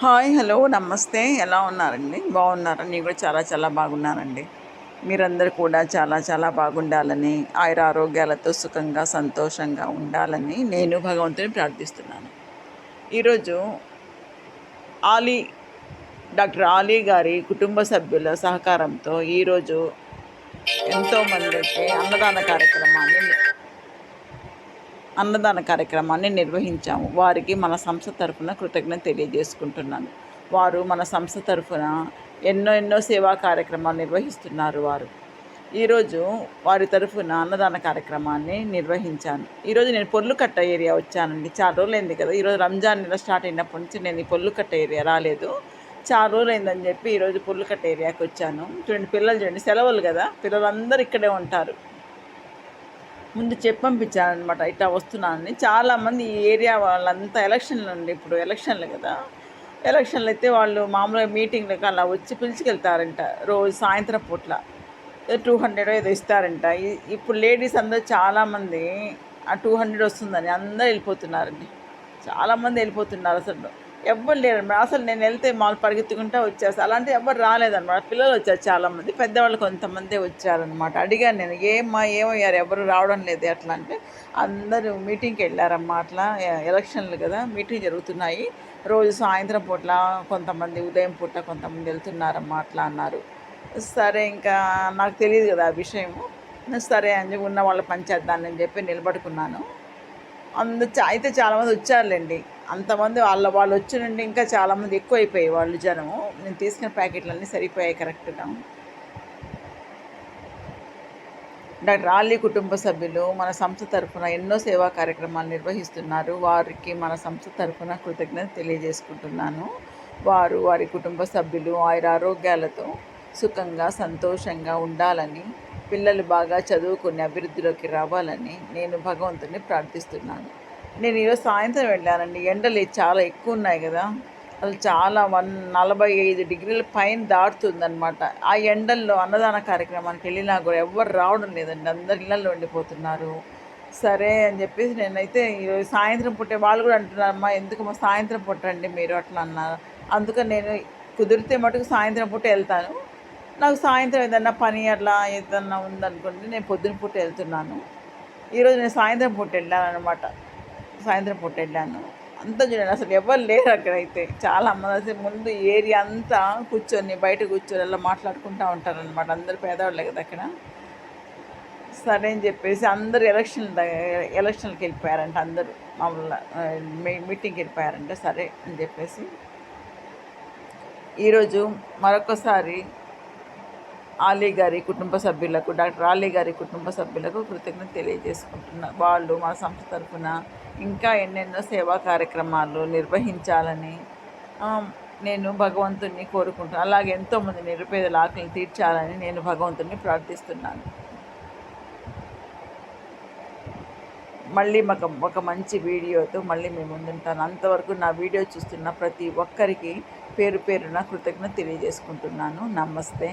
Hi hello నమస్తే. ఎలా ఉన్నారండి? బాగున్నారా? నేను కూడా చాలా చాలా బాగున్నానండి. మీరందరూ కూడా చాలా చాలా బాగుండాలని ఆయుర ఆరోగ్యాలతో సుఖంగా సంతోషంగా ఉండాలని నేను భగవంతుని ప్రార్థిస్తున్నాను. ఈరోజు ఆలీ డాక్టర్ ఆలీ గారి కుటుంబ సభ్యుల సహకారంతో ఈరోజు ఎంతోమందికి అన్నదాన కార్యక్రమాన్ని అన్నదాన కార్యక్రమాన్ని నిర్వహించాము. వారికి మన సంస్థ తరఫున కృతజ్ఞత తెలియజేసుకుంటున్నాను. వారు మన సంస్థ తరఫున ఎన్నో ఎన్నో సేవా కార్యక్రమాలు నిర్వహిస్తున్నారు వారు. ఈరోజు వారి తరఫున అన్నదాన కార్యక్రమాన్ని నిర్వహించాను. ఈరోజు నేను పొల్లుకట్ట ఏరియా వచ్చానండి. చాలా రోజులైంది కదా. ఈరోజు రంజాన్ నెల స్టార్ట్ అయినప్పటి నుంచి నేను ఈ పొల్లుకట్ట ఏరియా రాలేదు. చాలా రోజులైందని చెప్పి ఈరోజు పొల్లుకట్ట ఏరియాకి వచ్చాను. చూడండి పిల్లలు చూడండి సెలవులు కదా. పిల్లలందరూ ఇక్కడే ఉంటారు. ముందు చెప్పి పంపించారనమాట అనమాట ఇట్లా వస్తున్నానని చాలామంది ఈ ఏరియా వాళ్ళంతా ఎలక్షన్లు అండి ఇప్పుడు. ఎలక్షన్లు కదా. ఎలక్షన్లు అయితే వాళ్ళు మామూలుగా మీటింగ్లకు అలా వచ్చి పిలుచుకెళ్తారంట. రోజు సాయంత్రం పూట్ల. టూ హండ్రెడ్ ఏదో ఇస్తారంట. ఇప్పుడు లేడీస్ అందరూ చాలామంది ఆ టూ హండ్రెడ్ వస్తుందని అందరూ వెళ్ళిపోతున్నారండి. చాలామంది వెళ్ళిపోతున్నారు అసలు. ఎవ్వరు లేరు అసలు నేను వెళ్తే మామూలు పరిగెత్తుకుంటా వచ్చేస్తా. అలాంటి ఎవ్వరు రాలేదనమాట. పిల్లలు వచ్చారు చాలామంది. పెద్దవాళ్ళు కొంతమందే వచ్చారనమాట. అడిగాను నేను ఏమ్మా ఏమయ్యారు? ఎవరు రావడం లేదు? అట్లా అంటే అందరూ మీటింగ్కి వెళ్ళారమ్మా. అట్లా ఎలక్షన్లు కదా మీటింగ్ జరుగుతున్నాయి. రోజు సాయంత్రం పూట్ల కొంతమంది ఉదయం పూట కొంతమంది వెళ్తున్నారమ్మా. అట్లా అన్నారు. సరే ఇంకా నాకు తెలియదు కదా ఆ విషయము. సరే అని చెప్పి ఉన్న వాళ్ళ పంచేద్దాన్ని చెప్పి నిలబడుకున్నాను. అందు చా- అయితే చాలామంది వచ్చారులేండి. అంతమంది వాళ్ళ వాళ్ళు వచ్చి నుండి ఇంకా చాలామంది ఎక్కువ అయిపోయాయి వాళ్ళు జనము నేను తీసుకున్న ప్యాకెట్లన్నీ సరిపోయాయి కరెక్ట్గా. డాక్టర్ ఆలీ కుటుంబ సభ్యులు మన సంస్థ తరఫున ఎన్నో సేవా కార్యక్రమాలు నిర్వహిస్తున్నారు. వారికి మన సంస్థ తరఫున కృతజ్ఞత తెలియజేసుకుంటున్నాను. వారు వారి కుటుంబ సభ్యులు ఆయుర ఆరోగ్యాలతో సుఖంగా సంతోషంగా ఉండాలని పిల్లలు బాగా చదువుకుని అభివృద్ధిలోకి రావాలని నేను భగవంతుని ప్రార్థిస్తున్నాను. నేను ఈరోజు సాయంత్రం వెళ్ళానండి. ఎండలు చాలా ఎక్కువ ఉన్నాయి కదా. అసలు చాలా వన్ నలభై ఐదు డిగ్రీల పైన దాటుతుందనమాట ఆ ఎండల్లో అన్నదాన కార్యక్రమానికి వెళ్ళినా కూడా ఎవ్వరు రావడం లేదండి. అందరు ఇళ్ళల్లో ఉండిపోతున్నారు. సరే అని చెప్పేసి నేనైతే ఈరోజు సాయంత్రం పుట్టే వాళ్ళు కూడా అంటున్నారమ్మా ఎందుకు మా సాయంత్రం పుట్టండి మీరు? అట్లా అన్నారు. అందుకని నేను కుదిరితే మటుకు సాయంత్రం పూట వెళ్తాను. నాకు సాయంత్రం ఏదన్నా పని అట్లా ఏదన్నా ఉందనుకుంటే నేను పొద్దున పూట వెళ్తున్నాను. ఈరోజు నేను సాయంత్రం పూట వెళ్ళాను అనమాట సాయంత్రం పూట వెళ్ళాను అంతా చూడండి అసలు ఎవరు లేరు అక్కడైతే. చాలా మంది అసలు ముందు ఏరియా అంతా కూర్చొని బయట కూర్చొని అలా మాట్లాడుకుంటూ ఉంటారనమాట అందరు పేదవాళ్ళే కదా అక్కడ. సరే అని చెప్పేసి అందరు ఎలక్షన్ ఎలక్షన్కి వెళ్ళిపోయారంట అందరూ. మామూలుగా మీటింగ్కి వెళ్ళిపోయారంట. సరే అని చెప్పేసి. ఈరోజు మరొకసారి ఆలీ గారి కుటుంబ సభ్యులకు డాక్టర్ ఆలీ గారి కుటుంబ సభ్యులకు కృతజ్ఞత తెలియజేసుకుంటున్నా. వాళ్ళు మా సంస్థ తరఫున ఇంకా ఎన్నెన్నో సేవా కార్యక్రమాలు నిర్వహించాలని నేను భగవంతుణ్ణి కోరుకుంటున్నాను అలాగే ఎంతోమంది నిరుపేదల ఆకలిని తీర్చాలని నేను భగవంతుణ్ణి ప్రార్థిస్తున్నాను. మళ్ళీ మాకు ఒక మంచి వీడియోతో మళ్ళీ మేము ముందుంటాను. అంతవరకు నా వీడియో చూస్తున్న ప్రతి ఒక్కరికి పేరు పేరున కృతజ్ఞత తెలియజేసుకుంటున్నాను. నమస్తే.